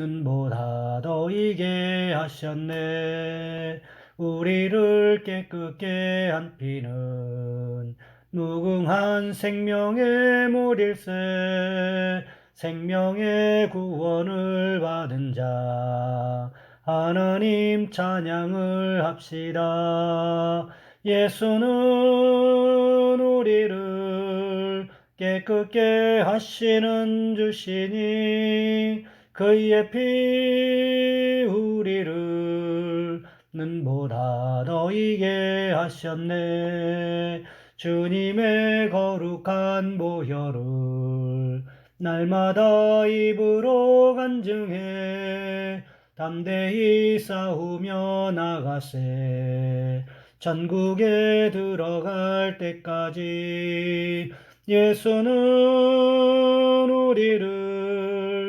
눈보다 더 이게 하셨네. 우리를 깨끗게 한 피는 무궁한 생명의 몰일세. 생명의 구원을 받은 자 하나님 찬양을 합시다. 예수는 우리를 깨끗게 하시는 주시니 그의 피 우리를 눈보다 더 이게 하셨네. 주님의 거룩한 보혈을 날마다 입으로 간증해 담대히 싸우며 나가세. 전국에 들어갈 때까지 예수는 우리를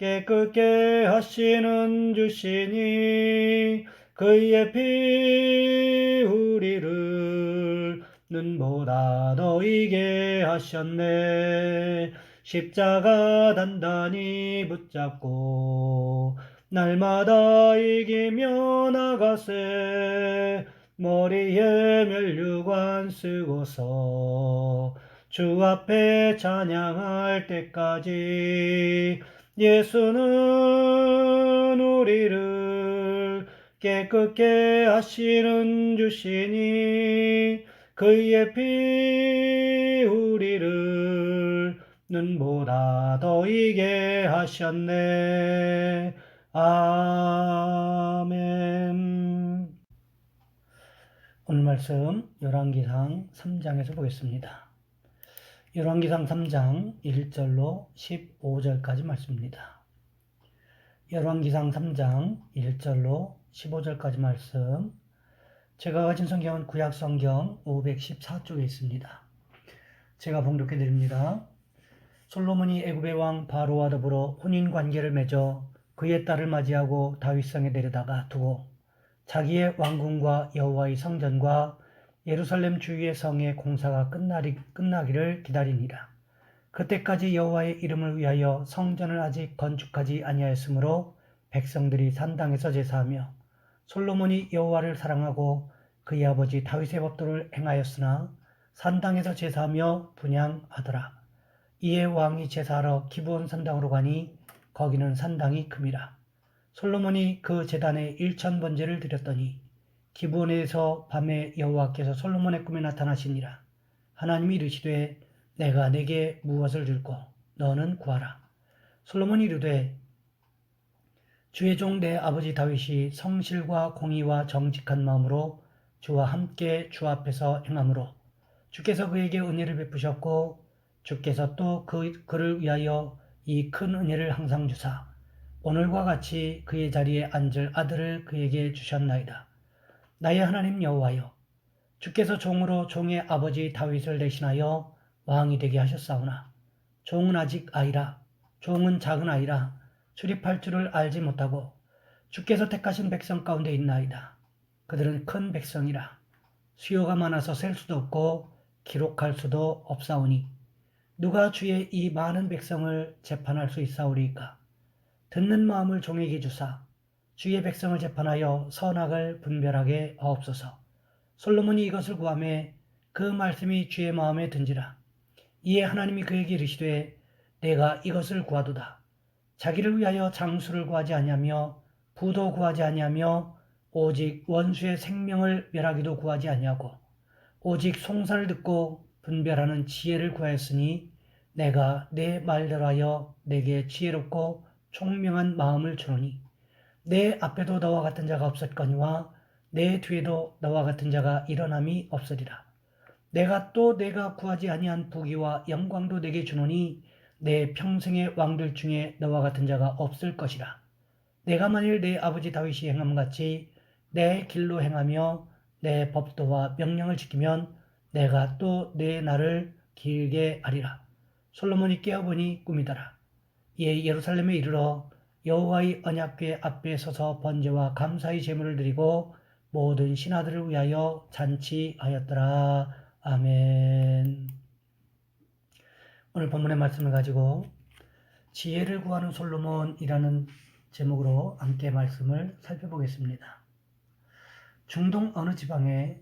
깨끗게 하시는 주시니 그의 피 우리를 눈보다 더 이게 하셨네. 십자가 단단히 붙잡고 날마다 이기며 나가세. 머리에 멸류관 쓰고서 주 앞에 찬양할 때까지 예수는 우리를 깨끗게 하시는 주시니 그의 피 우리를 눈보다 더 이게 하셨네. 아멘. 오늘 말씀 열왕기상 3장에서 보겠습니다. 열왕기상 3장 1절로 15절까지 말씀입니다. 열왕기상 3장 1절로 15절까지 말씀. 제가 가진 성경은 구약 성경 514쪽에 있습니다. 제가 봉독해 드립니다. 솔로몬이 애굽의 왕 바로와 더불어 혼인 관계를 맺어 그의 딸을 맞이하고 다윗성에 데려다가 두고 자기의 왕궁과 여호와의 성전과 예루살렘 주위의 성의 공사가 끝나리, 끝나기를 기다리니라. 그때까지 여호와의 이름을 위하여 성전을 아직 건축하지 아니하였으므로 백성들이 산당에서 제사하며 솔로몬이 여호와를 사랑하고 그의 아버지 다윗의 법도를 행하였으나 산당에서 제사하며 분양하더라. 이에 왕이 제사하러 기브온 산당으로 가니 거기는 산당이 큼이라. 솔로몬이 그 제단에 일천 번제를 드렸더니 기브온에서 밤에 여호와께서 솔로몬의 꿈에 나타나시니라. 하나님이 이르시되 내가 내게 무엇을 줄고 너는 구하라. 솔로몬이 이르되 주의 종 내 아버지 다윗이 성실과 공의와 정직한 마음으로 주와 함께 주 앞에서 행함으로 주께서 그에게 은혜를 베푸셨고 주께서 또 그, 그를 위하여 이 큰 은혜를 항상 주사 오늘과 같이 그의 자리에 앉을 아들을 그에게 주셨나이다. 나의 하나님 여호와여 주께서 종으로 종의 아버지 다윗을 대신하여 왕이 되게 하셨사오나 종은 아직 아이라 종은 작은 아이라 출입할 줄을 알지 못하고 주께서 택하신 백성 가운데 있나이다. 그들은 큰 백성이라 수요가 많아서 셀 수도 없고 기록할 수도 없사오니 누가 주의 이 많은 백성을 재판할 수 있사오리까 듣는 마음을 종에게 주사 주의 백성을 재판하여 선악을 분별하게 하옵소서. 솔로몬이 이것을 구함에 그 말씀이 주의 마음에 든지라. 이에 하나님이 그에게 이르시되 내가 이것을 구하도다. 자기를 위하여 장수를 구하지 아니하며 부도 구하지 아니하며 오직 원수의 생명을 멸하기도 구하지 아니하고 오직 송사를 듣고 분별하는 지혜를 구하였으니 내가 내 말대로 하여 내게 지혜롭고 총명한 마음을 주노니 내 앞에도 너와 같은 자가 없었거니와 내 뒤에도 너와 같은 자가 일어남이 없으리라. 내가 또 내가 구하지 아니한 부귀와 영광도 내게 주노니 내 평생의 왕들 중에 너와 같은 자가 없을 것이라. 내가 만일 내 아버지 다윗이 행함 같이 내 길로 행하며 내 법도와 명령을 지키면 내가 또 내 날을 길게 하리라. 솔로몬이 깨어보니 꿈이더라. 이에 예루살렘에 이르러 여호와의 언약궤 앞에 서서 번제와 감사의 제물을 드리고 모든 신하들을 위하여 잔치하였더라. 아멘. 오늘 본문의 말씀을 가지고 지혜를 구하는 솔로몬이라는 제목으로 함께 말씀을 살펴보겠습니다. 중동 어느 지방에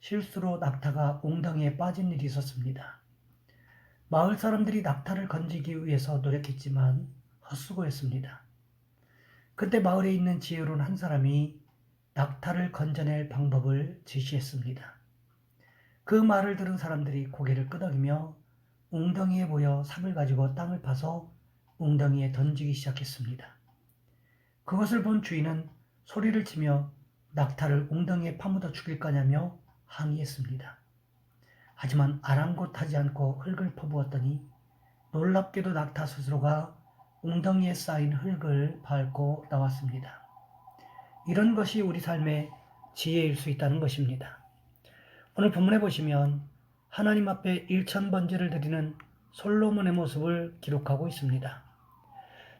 실수로 낙타가 웅덩이에 빠진 일이 있었습니다. 마을 사람들이 낙타를 건지기 위해서 노력했지만 헛수고했습니다. 그때 마을에 있는 지혜로운 한 사람이 낙타를 건져낼 방법을 지시했습니다. 그 말을 들은 사람들이 고개를 끄덕이며 웅덩이에 모여 삽을 가지고 땅을 파서 웅덩이에 던지기 시작했습니다. 그것을 본 주인은 소리를 치며 낙타를 웅덩이에 파묻어 죽일 거냐며 항의했습니다. 하지만 아랑곳하지 않고 흙을 퍼부었더니 놀랍게도 낙타 스스로가 웅덩이에 쌓인 흙을 밟고 나왔습니다. 이런 것이 우리 삶의 지혜일 수 있다는 것입니다. 오늘 본문에 보시면 하나님 앞에 일천 번제를 드리는 솔로몬의 모습을 기록하고 있습니다.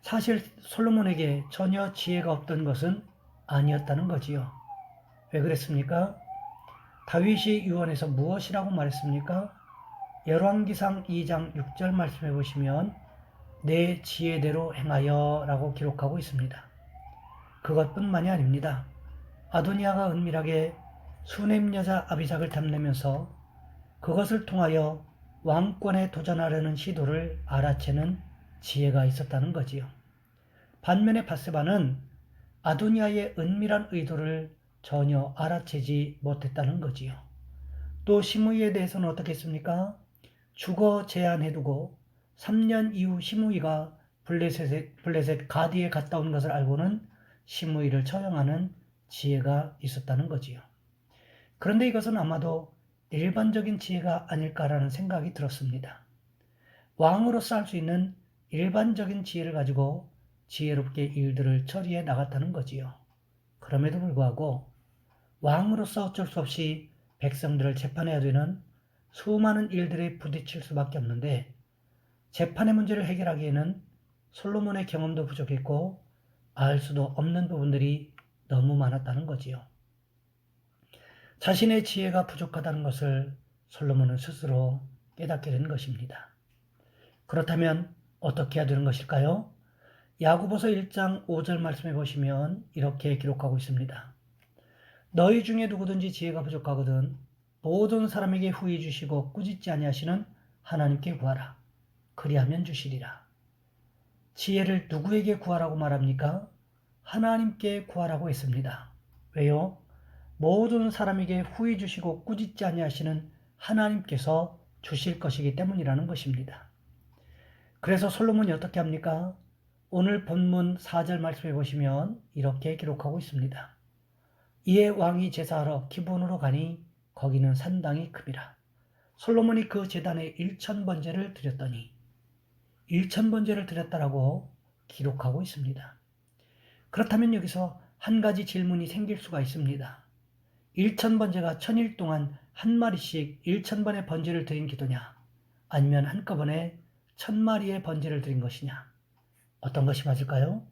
사실 솔로몬에게 전혀 지혜가 없던 것은 아니었다는 거지요. 왜 그랬습니까? 다윗이 유언에서 무엇이라고 말했습니까? 열왕기상 2장 6절 말씀해 보시면 내 지혜대로 행하여 라고 기록하고 있습니다. 그것뿐만이 아닙니다. 아도니아가 은밀하게 수냄 여자 아비삭을 탐내면서 그것을 통하여 왕권에 도전하려는 시도를 알아채는 지혜가 있었다는 거지요. 반면에 바세바는 아도니아의 은밀한 의도를 전혀 알아채지 못했다는 거지요. 또 시므이에 대해서는 어떻게 했습니까? 죽어 제한해두고 3년 이후 시므이가 블레셋, 블레셋 가디에 갔다 온 것을 알고는 시므이를 처형하는 지혜가 있었다는 거지요. 그런데 이것은 아마도 일반적인 지혜가 아닐까라는 생각이 들었습니다. 왕으로서 할 수 있는 일반적인 지혜를 가지고 지혜롭게 일들을 처리해 나갔다는 거지요. 그럼에도 불구하고 왕으로서 어쩔 수 없이 백성들을 재판해야 되는 수많은 일들에 부딪힐 수밖에 없는데 재판의 문제를 해결하기에는 솔로몬의 경험도 부족했고 알 수도 없는 부분들이 너무 많았다는 거지요. 자신의 지혜가 부족하다는 것을 솔로몬은 스스로 깨닫게 된 것입니다. 그렇다면 어떻게 해야 되는 것일까요? 야구보서 1장 5절 말씀해 보시면 이렇게 기록하고 있습니다. 너희 중에 누구든지 지혜가 부족하거든 모든 사람에게 후히 주시고 꾸짖지 아니하시는 하나님께 구하라. 그리하면 주시리라. 지혜를 누구에게 구하라고 말합니까? 하나님께 구하라고 했습니다. 왜요? 모든 사람에게 후히 주시고 꾸짖지 아니하시는 하나님께서 주실 것이기 때문이라는 것입니다. 그래서 솔로몬이 어떻게 합니까? 오늘 본문 4절 말씀해 보시면 이렇게 기록하고 있습니다. 이에 왕이 제사하러 기본으로 가니 거기는 산당이 큼이라. 솔로몬이 그 재단에 일천 번제를 드렸더니 일천 번제를 드렸다라고 기록하고 있습니다. 그렇다면 여기서 한 가지 질문이 생길 수가 있습니다. 일천 번제가 천일 동안 한 마리씩 일천 번의 번제를 드린 기도냐? 아니면 한꺼번에 천 마리의 번제를 드린 것이냐? 어떤 것이 맞을까요?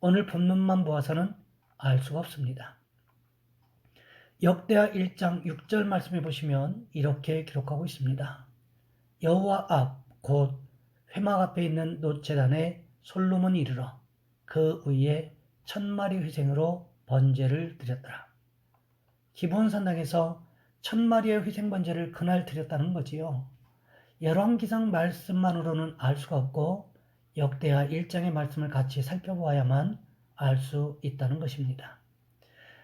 오늘 본문만 보아서는 알 수가 없습니다. 역대하 1장 6절 말씀해 보시면 이렇게 기록하고 있습니다. 여호와 앞 곧 회막 앞에 있는 노제단에 솔로몬이 이르러 그 위에 천마리 회생으로 번제를 드렸더라. 기본 산당에서 천마리의 회생 번제를 그날 드렸다는 거지요. 열왕기상 말씀만으로는 알 수가 없고 역대하 1장의 말씀을 같이 살펴보아야만 알 수 있다는 것입니다.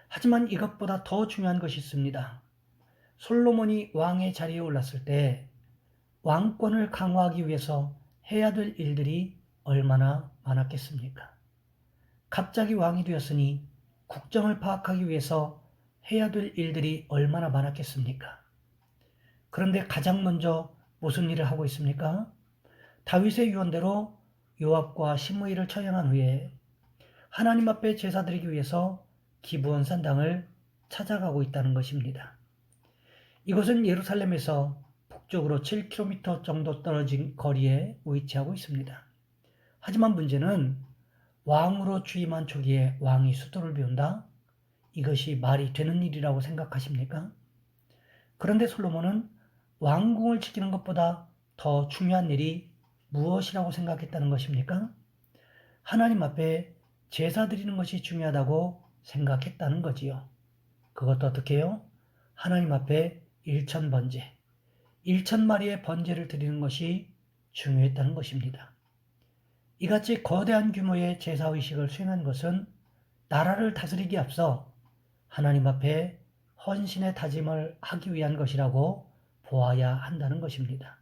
하지만 이것보다 더 중요한 것이 있습니다. 솔로몬이 왕의 자리에 올랐을 때 왕권을 강화하기 위해서 해야 될 일들이 얼마나 많았겠습니까? 갑자기 왕이 되었으니 국정을 파악하기 위해서 해야 될 일들이 얼마나 많았겠습니까? 그런데 가장 먼저 무슨 일을 하고 있습니까? 다윗의 유언대로 요압과 시므이를 처형한 후에 하나님 앞에 제사 드리기 위해서 기브온 산당을 찾아가고 있다는 것입니다. 이곳은 예루살렘에서 북쪽으로 7km 정도 떨어진 거리에 위치하고 있습니다. 하지만 문제는 왕으로 취임한 초기에 왕이 수도를 비운다? 이것이 말이 되는 일이라고 생각하십니까? 그런데 솔로몬은 왕궁을 지키는 것보다 더 중요한 일이 무엇이라고 생각했다는 것입니까? 하나님 앞에 제사 드리는 것이 중요하다고 생각했다는 거지요. 그것도 어떻게 해요? 하나님 앞에 일천 번제, 일천 마리의 번제를 드리는 것이 중요했다는 것입니다. 이같이 거대한 규모의 제사의식을 수행한 것은 나라를 다스리기 앞서 하나님 앞에 헌신의 다짐을 하기 위한 것이라고 보아야 한다는 것입니다.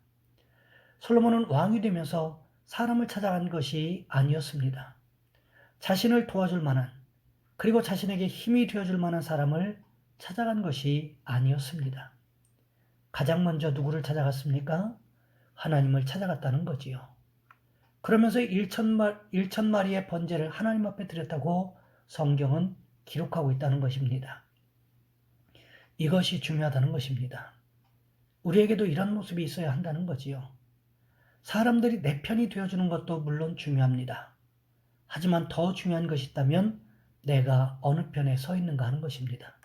솔로몬은 왕이 되면서 사람을 찾아간 것이 아니었습니다. 자신을 도와줄 만한 그리고 자신에게 힘이 되어줄 만한 사람을 찾아간 것이 아니었습니다. 가장 먼저 누구를 찾아갔습니까? 하나님을 찾아갔다는 거지요. 그러면서 1천 마리의 번제를 하나님 앞에 드렸다고 성경은 기록하고 있다는 것입니다. 이것이 중요하다는 것입니다. 우리에게도 이런 모습이 있어야 한다는 거지요. 사람들이 내 편이 되어주는 것도 물론 중요합니다. 하지만 더 중요한 것이 있다면 내가 어느 편에 서 있는가 하는 것입니다.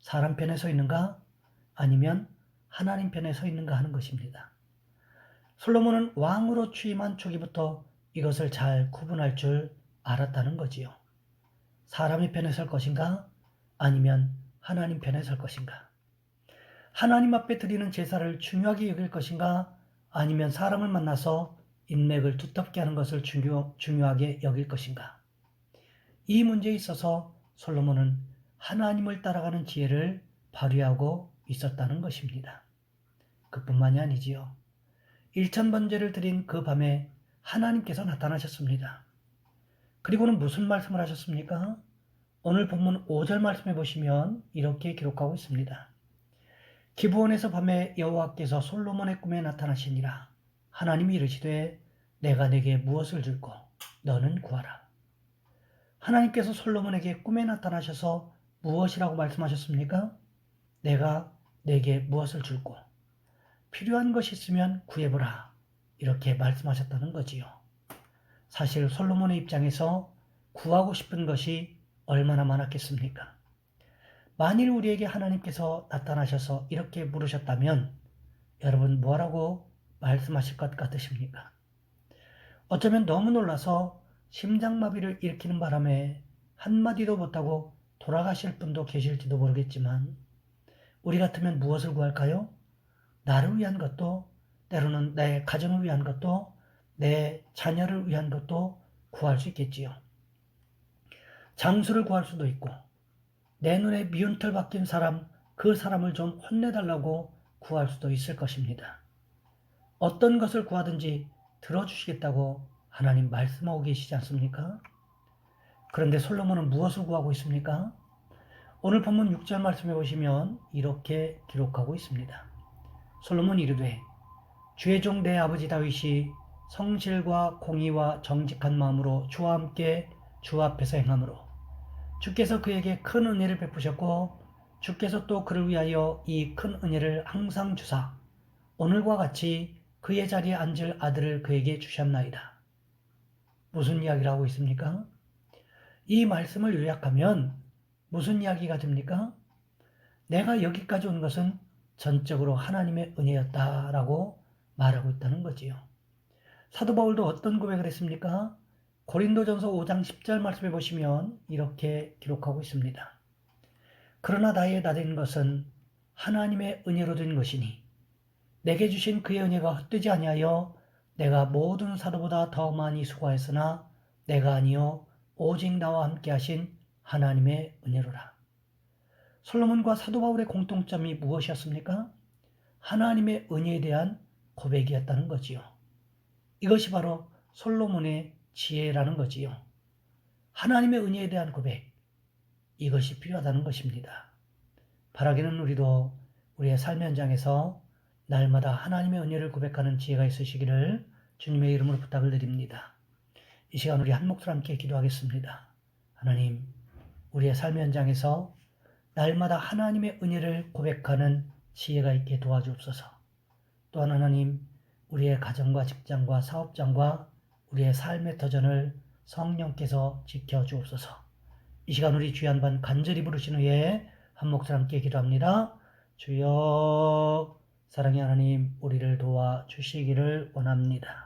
사람 편에 서 있는가 아니면 하나님 편에 서 있는가 하는 것입니다. 솔로몬은 왕으로 취임한 초기부터 이것을 잘 구분할 줄 알았다는 거지요. 사람의 편에 설 것인가 아니면 하나님 편에 설 것인가? 하나님 앞에 드리는 제사를 중요하게 여길 것인가 아니면 사람을 만나서 인맥을 두텁게 하는 것을 중요, 중요하게 여길 것인가? 이 문제에 있어서 솔로몬은 하나님을 따라가는 지혜를 발휘하고 있었다는 것입니다. 그뿐만이 아니지요. 일천 번제를 드린 그 밤에 하나님께서 나타나셨습니다. 그리고는 무슨 말씀을 하셨습니까? 오늘 본문 5절 말씀해 보시면 이렇게 기록하고 있습니다. 기브온에서 밤에 여호와께서 솔로몬의 꿈에 나타나시니라. 하나님이 이르시되 내가 내게 무엇을 줄고 너는 구하라. 하나님께서 솔로몬에게 꿈에 나타나셔서 무엇이라고 말씀하셨습니까? 내가 내게 무엇을 줄고 필요한 것이 있으면 구해보라. 이렇게 말씀하셨다는 거지요. 사실 솔로몬의 입장에서 구하고 싶은 것이 얼마나 많았겠습니까? 만일 우리에게 하나님께서 나타나셔서 이렇게 물으셨다면 여러분 뭐라고 말씀하실 것 같으십니까? 어쩌면 너무 놀라서 심장마비를 일으키는 바람에 한마디도 못하고 돌아가실 분도 계실지도 모르겠지만 우리 같으면 무엇을 구할까요? 나를 위한 것도 때로는 내 가정을 위한 것도 내 자녀를 위한 것도 구할 수 있겠지요. 장수를 구할 수도 있고 내 눈에 미운털 박힌 사람 그 사람을 좀 혼내달라고 구할 수도 있을 것입니다. 어떤 것을 구하든지 들어주시겠다고 하나님 말씀하고 계시지 않습니까? 그런데 솔로몬은 무엇을 구하고 있습니까? 오늘 본문 6절 말씀해 보시면 이렇게 기록하고 있습니다. 솔로몬 이르되 주의 종 내 아버지 다윗이 성실과 공의와 정직한 마음으로 주와 함께 주 앞에서 행함으로 주께서 그에게 큰 은혜를 베푸셨고 주께서 또 그를 위하여 이 큰 은혜를 항상 주사 오늘과 같이 그의 자리에 앉을 아들을 그에게 주셨나이다. 무슨 이야기를 하고 있습니까? 이 말씀을 요약하면 무슨 이야기가 됩니까? 내가 여기까지 온 것은 전적으로 하나님의 은혜였다라고 말하고 있다는 거지요. 사도 바울도 어떤 고백을 했습니까? 고린도전서 5장 10절 말씀해 보시면 이렇게 기록하고 있습니다. 그러나 나의 나된 것은 하나님의 은혜로 된 것이니 내게 주신 그의 은혜가 헛되지 아니하여 내가 모든 사도보다 더 많이 수고하였으나 내가 아니요 오직 나와 함께 하신 하나님의 은혜로라. 솔로몬과 사도 바울의 공통점이 무엇이었습니까? 하나님의 은혜에 대한 고백이었다는 거지요. 이것이 바로 솔로몬의 지혜라는 거지요. 하나님의 은혜에 대한 고백. 이것이 필요하다는 것입니다. 바라기는 우리도 우리의 삶의 현장에서 날마다 하나님의 은혜를 고백하는 지혜가 있으시기를 주님의 이름으로 부탁을 드립니다. 이 시간 우리 한 목소리 함께 기도하겠습니다. 하나님, 우리의 삶의 현장에서 날마다 하나님의 은혜를 고백하는 지혜가 있게 도와주옵소서. 또한 하나님, 우리의 가정과 직장과 사업장과 우리의 삶의 터전을 성령께서 지켜주옵소서. 이 시간 우리 주의 한번 간절히 부르신 후에 한 목소리 함께 기도합니다. 주여, 사랑의 하나님, 우리를 도와 주시기를 원합니다.